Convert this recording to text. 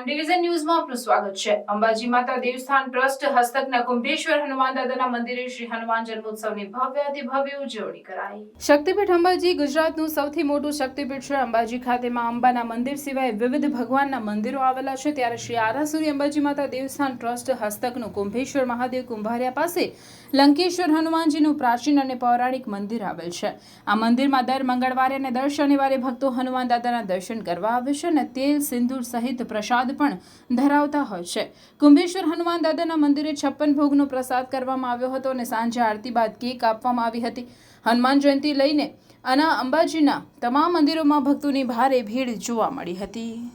Prime division ન્યૂઝમાં આપનું સ્વાગત છે. અંબાજી માતા દેવસ્થાન ટ્રસ્ટ, હસ્તકના કુંભેશ્વર હનુમાન દાદાના મંદિરે શ્રી હનુમાન જન્મોત્સવની ભવ્ય ભવ્ય ઉજવણી કરાઈ. શક્તિપીઠ અંબાજી ગુજરાતનું સૌથી મોટું શક્તિપીઠ છે. અંબાજી ખાતેમાં અંબાના મંદિર સિવાય વિવિધ ભગવાનના મંદિરો આવેલા છે. ત્યારે શ્રી આરાસુરી અંબાજી માતા દેવસ્થાન ટ્રસ્ટ, હસ્તકનું કુંભેશ્વર મહાદેવ કુંભારિયા પાસે લંકેશ્વર હનુમાનજીનું પ્રાચીન અને પૌરાણિક મંદિર આવેલ છે. આ મંદિરમાં દર મંગળવારે અને દર શનિવારે ભક્તો હનુમાન દાદાના દર્શન કરવા આવે છે અને તેલ, સિંદૂર સહિત પ્રસાદ પણ ધરાવતા હોય છે. કુંભેશ્વર હનુમાન દાદાના મંદિરે છપ્પન ભોગનો પ્રસાદ કરવામાં આવ્યો હતો અને સાંજે આરતી બાદ કેક આપવામાં આવી હતી. હનુમાન જયંતિ લઈને આના અંબાજીના તમામ મંદિરોમાં ભક્તોની ભારે ભીડ જોવા મળી હતી.